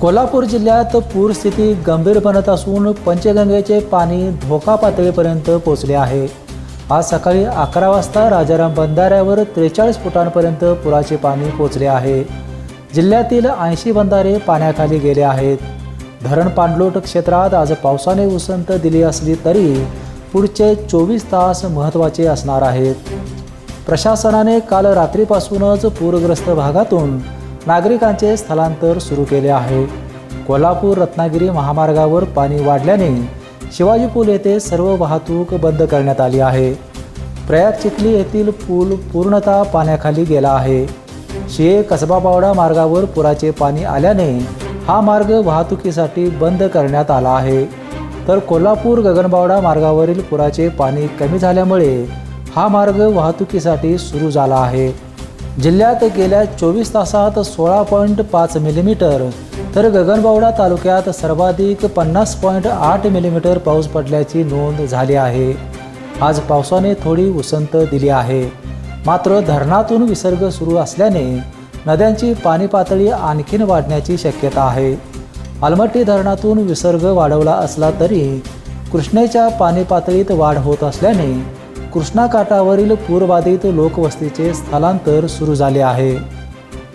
कोल्हापूर जिल्ह्यात पूरस्थिती गंभीर बनत असून पंचगंगेचे पाणी धोका पातळीपर्यंत पोचले आहे. आज सकाळी अकरा वाजता राजाराम बंधाऱ्यावर त्रेचाळीस फुटांपर्यंत पुराचे पाणी पोचले आहे. जिल्ह्यातील ऐंशी बंधारे पाण्याखाली गेले आहेत. धरण पाणलोट क्षेत्रात आज पावसाने उसंत दिली असली तरी पुढचे चोवीस तास महत्त्वाचे असणार आहेत. प्रशासनाने काल रात्रीपासूनच पूरग्रस्त भागातून नागरिकांचे स्थलांतर सुरू केले आहे. कोल्हापूर रत्नागिरी महामार्गावर पाणी वाढल्याने शिवाजी पूल येथे सर्व वाहतूक बंद करण्यात आली आहे. प्रयाग चिखली येथील पूल पूर्णतः पाण्याखाली गेला आहे. शिये कसबाबावडा मार्गावर पुराचे पाणी आल्याने हा मार्ग वाहतुकीसाठी बंद करण्यात आला आहे. तर कोल्हापूर गगनबावडा मार्गावरील पुराचे पाणी कमी झाल्यामुळे हा मार्ग वाहतुकीसाठी सुरू झाला आहे. जिल्ह्यात गेल्या चोवीस तासात सोळा पॉईंट पाच मिलीमीटर तर गगनबावडा तालुक्यात सर्वाधिक पन्नास पॉईंट आठ मिलीमीटर पाऊस पडल्याची नोंद झाली आहे. आज पावसाने थोडी उसंत दिली आहे. मात्र धरणातून विसर्ग सुरू असल्याने नद्यांची पाणी पातळी आणखीन वाढण्याची शक्यता आहे. अलमट्टी धरणातून विसर्ग वाढवला असला तरी कृष्णेच्या पाणी पातळीत वाढ होत असल्याने कृष्णा काठावरील पूरबाधित लोकवस्तीचे स्थलांतर सुरू झाले आहे.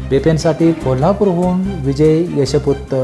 बेपेनसाठी कोल्हापूरहून विजय यशपुत्त.